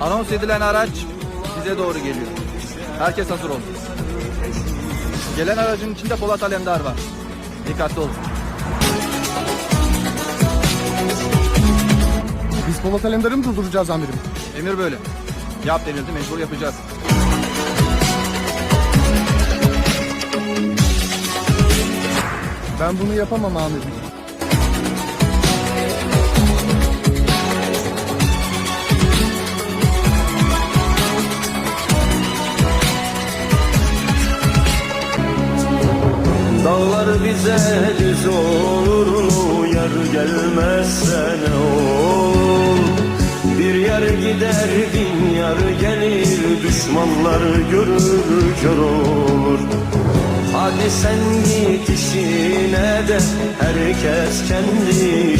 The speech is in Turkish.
Anons edilen araç bize doğru geliyor. Herkes hazır olsun. Gelen aracın içinde Polat Alemdar var. Dikkatli olun. Biz Polat Alemdar'ı mı durduracağız amirim? Emir böyle. Yap denildi mecbur yapacağız. Ben bunu yapamam amirim. Dağlar bize düz olur mu? Yar gelmezse ne olur? Bir yar gider bin yar gelir. Düşmanlar görür kör olur. Hadi sen git işine de herkes kendi